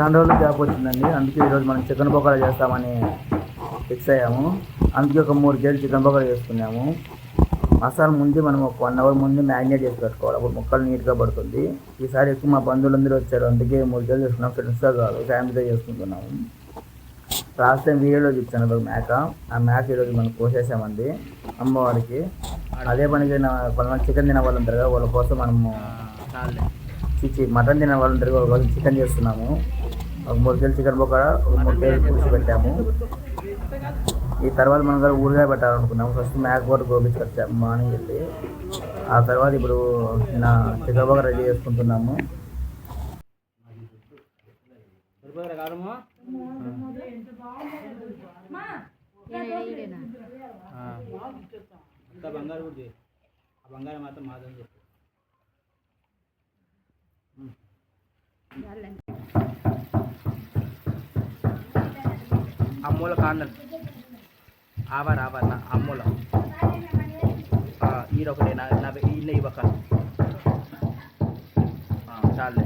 చాలా రోజులు గ్యాప్ వచ్చిందండి. అందుకే ఈరోజు మనం చికెన్ పకోడా చేస్తామని ఫిక్స్ అయ్యాము. అందుకే ఒక మూడు కేజీలు చికెన్ పకోడా చేసుకున్నాము. మసాలా ముందే మనం ఒక వన్ అవర్ ముందు మ్యారినేట్ చేసి పెట్టుకోవాలి. అప్పుడు ముక్కలు నీట్గా పడుతుంది. ఈసారి ఎక్కువ మా బంధువులందరూ వచ్చారు. అందుకే మూడు కేజీలు చేసుకున్నాం ఫ్రెండ్స్తో కాదు ఫ్యామిలీతో చేసుకుంటున్నాము. లాస్ట్ టైం వీడియోలో చూపించాను ఒక మేక. ఆ మేక ఈరోజు మనం కోసేసామండి అమ్మవారికి. అదే పనికి నా- కొంతమంది చికెన్ తినే వాళ్ళు ఉంటారు కదా వాళ్ళ కోసం మనము మటన్ తినే వాళ్ళు ఉంటారు వాళ్ళ చికెన్ చేస్తున్నాము ఒక మూడు కేజీలు చికెన్ పకోడా ఒక మూడు కేజీలు పులుసు పెట్టాము ఈ తర్వాత మనం కూడా ఊరిగా పెట్టాలనుకున్నాము ఫస్ట్ మేక కూడా గోపించుకొచ్చాము మార్నింగ్ వెళ్ళి ఆ తర్వాత ఇప్పుడు నా చికెన్ పకోడా రెడీ చేసుకుంటున్నాము బంగారు బంగారం మాత్రం మాదని చెప్పు అమ్మూల కాండం ఆవార్ ఆవార్ నా అమ్మూల ఈడ ఒకటే నా నా ఈయన ఇవ్వక చాలే